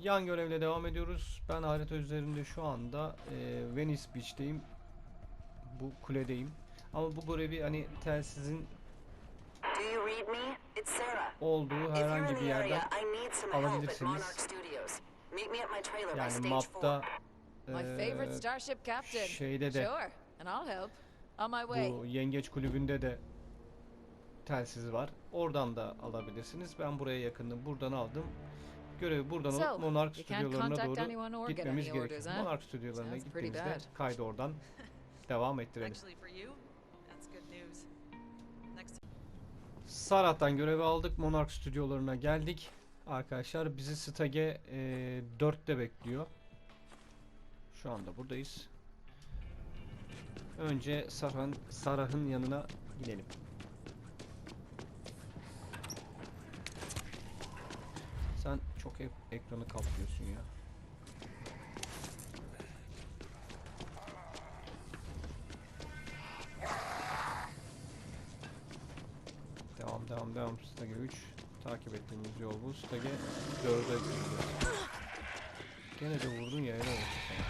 yan görevle devam ediyoruz. Ben harita üzerinde şu anda e, Venice Beach'teyim. Bu kuledeyim. Ama bu görevi hani telsizin Do you read me? It's Sarah. olduğu herhangi bir yerden alabilirsiniz. Yani mapta four. My favorite e, starship captain. şeyde de Sure, and I'll help. On my way. bu yengeç kulübünde de telsiz var. Oradan da alabilirsiniz. Ben buraya yakındım. Buradan aldım. Görevi buradan alıp Monarch stüdyolarına doğru gitmemiz gerekiyor. Monarch stüdyolarına gittiğimizde kaydı oradan devam ettirelim. Sarat'tan görevi aldık. Monarch stüdyolarına geldik. Arkadaşlar bizi Stage e, 4'te bekliyor. Şu anda buradayız. Önce Sarah'ın Sarah'ın yanına gidelim. Sen çok ek- ekranı kaplıyorsun ya. Devam devam devam Stage 3 takip ettiğimiz yol bu Stage 4'e gidiyoruz. Gene de vurdun ya olsun sana.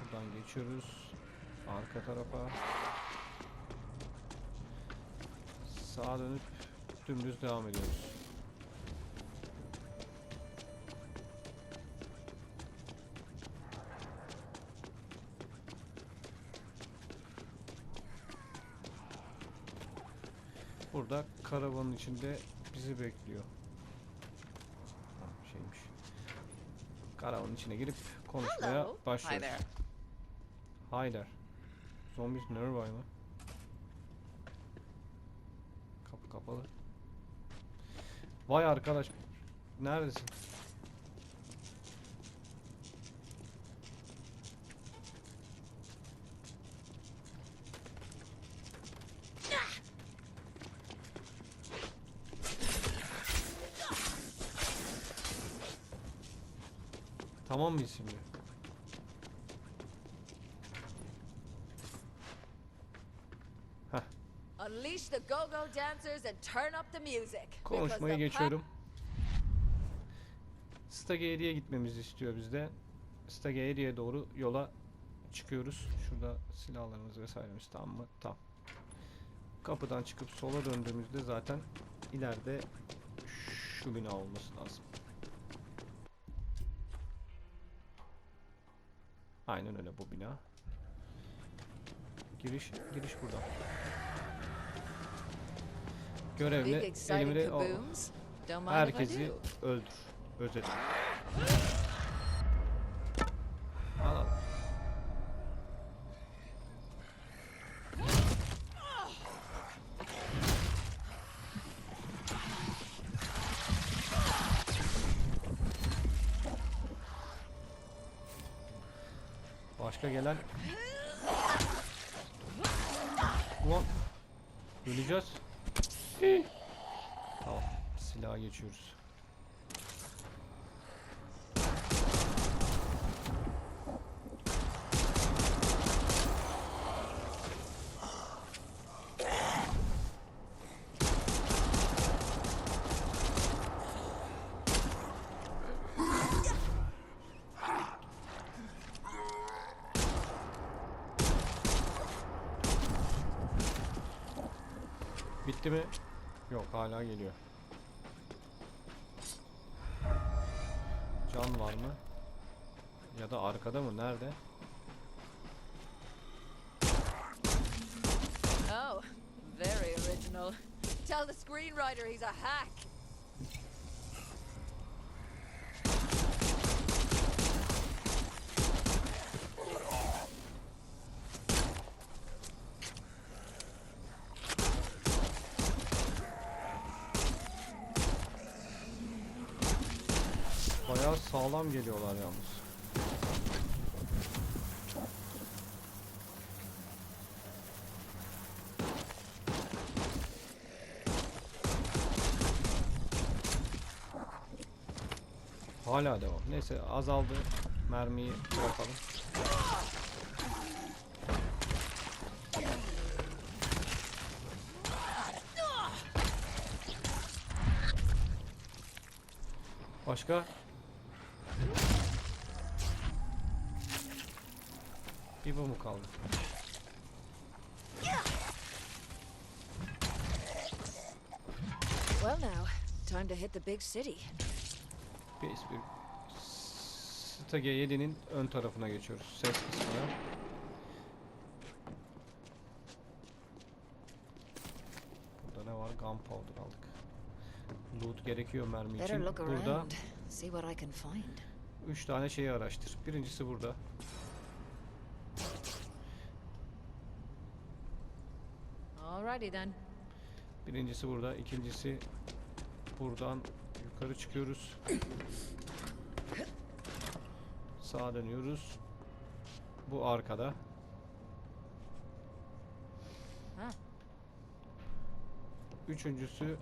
Buradan geçiyoruz arka tarafa sağa dönüp dümdüz devam ediyoruz. Burada karavanın içinde bizi bekliyor. Ha, şeymiş. Karavanın içine girip konuşmaya başlıyoruz. Hi there. Zombies nearby mı? Kapalı. Vay arkadaş. Neredesin? Tamam mıyız şimdi? Unleash the go-go dancers and turn up the music. Konuşmayı geçiyorum. Stage 7'ye gitmemizi istiyor bizde. Stage 7'ye doğru yola çıkıyoruz. Şurada silahlarımız vesairemiz tamam mı? Tamam. Kapıdan çıkıp sola döndüğümüzde zaten ileride şu bina olması lazım. Aynen öyle bu bina. Giriş giriş buradan. Görevle elimde o- Herkesi öldür. Özet. Başka gelen Ulan Öleceğiz Tamam silaha geçiyoruz Bitti mi? Yok hala geliyor. Can var mı? Ya da arkada mı? Nerede? Oh, very original. Tell the screenwriter he's a hack. Bayağı sağlam geliyorlar yalnız. Hala devam. Neyse azaldı. Mermiyi bırakalım. Başka? Bir bu mu kaldı? Well, now, time to hit the big city. PS1 Stage 7'nin ön tarafına geçiyoruz. Ses kısmına. Burada ne var? Gunpowder aldık. Loot gerekiyor mermi için. Burada around, see what I can find. 3 tane şeyi araştır. Birincisi burada. Alrighty then. Birincisi burada. ikincisi buradan yukarı çıkıyoruz. Sağa dönüyoruz. Bu arkada. Ha. Üçüncüsü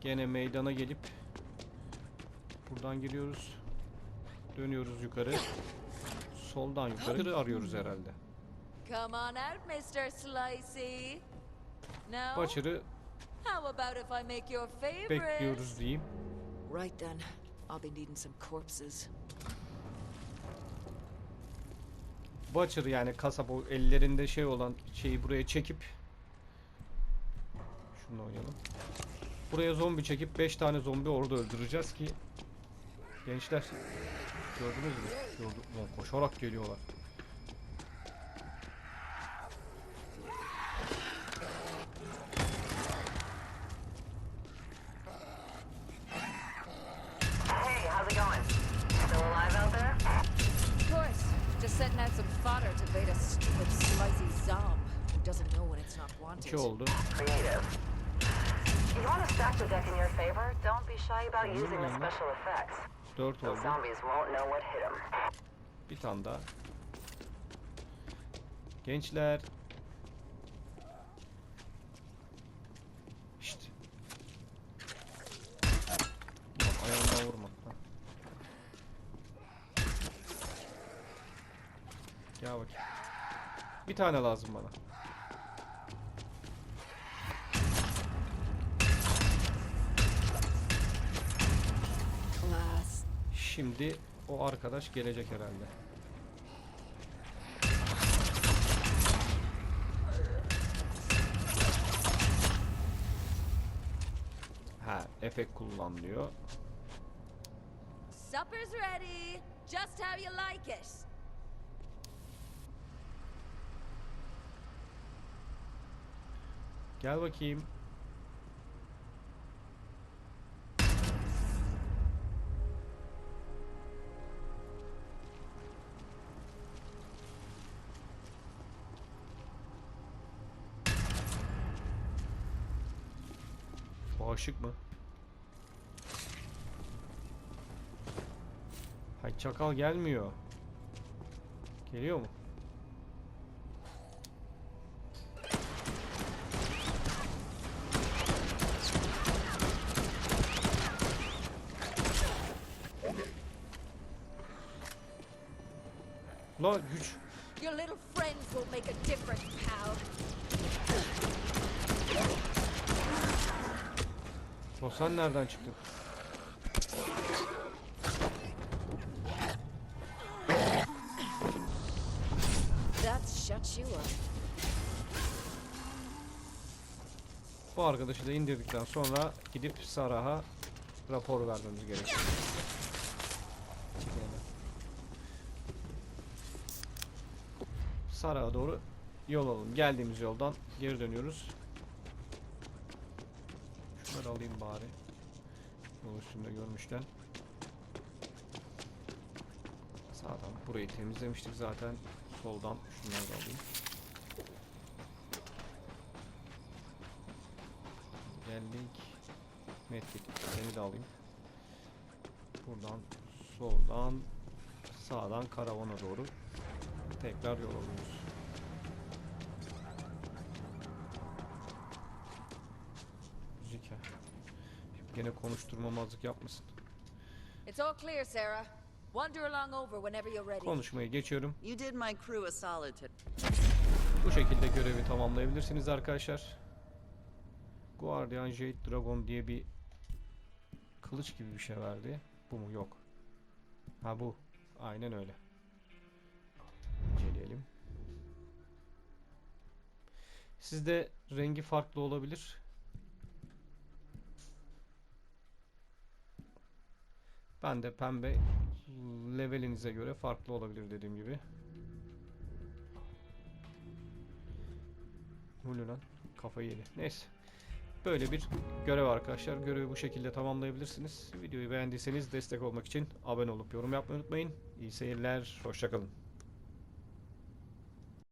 gene meydana gelip buradan giriyoruz. Dönüyoruz yukarı. Soldan yukarı arıyoruz herhalde. Come on out, Mr. Slicey. No? Butcher'ı How about if I make your favorite? bekliyoruz diyeyim. Right then. I'll be needing some corpses. Butcher yani kasap o ellerinde şey olan şeyi buraya çekip şunu oynayalım. Buraya zombi çekip 5 tane zombi orada öldüreceğiz ki gençler gördünüz mü? Gördüm. Ulan koşarak geliyorlar. 4 Those oldu. hit them. Bir tane daha. Gençler. Şşt. Ayağımdan vurma. Ha. Gel bakayım. Bir tane lazım bana. Şimdi o arkadaş gelecek herhalde. Ha, efekt kullan diyor. Supper's ready. Just how you like it. Gel bakayım. Bağışık mı? Hay çakal gelmiyor. Geliyor mu? La güç. Your little friends will make a difference, pal. O sen nereden up. Bu arkadaşı da indirdikten sonra gidip Sarah'a rapor vermemiz gerekiyor. Sarah'a doğru yol alalım. Geldiğimiz yoldan geri dönüyoruz. Şunları alayım bari. Yol üstünde görmüşken. Sağdan burayı temizlemiştik zaten. Soldan şunları da alayım. Geldik. Medkit seni de alayım. Buradan soldan sağdan karavana doğru tekrar yol alıyoruz. Müzik ha. Şimdi Gene konuşturmamazlık yapmasın. It's all clear, Sarah. Wander along over whenever you're ready. Konuşmayı geçiyorum. You did my crew a solid. Bu şekilde görevi tamamlayabilirsiniz arkadaşlar. Guardian Jade Dragon diye bir kılıç gibi bir şey verdi. Bu mu? Yok. Ha bu. Aynen öyle. İnceleyelim. Sizde rengi farklı olabilir. Ben de pembe levelinize göre farklı olabilir dediğim gibi. Oluyor lan? Kafayı yedi. Neyse. Böyle bir görev arkadaşlar. Görevi bu şekilde tamamlayabilirsiniz. Videoyu beğendiyseniz destek olmak için abone olup yorum yapmayı unutmayın. İyi seyirler. Hoşçakalın.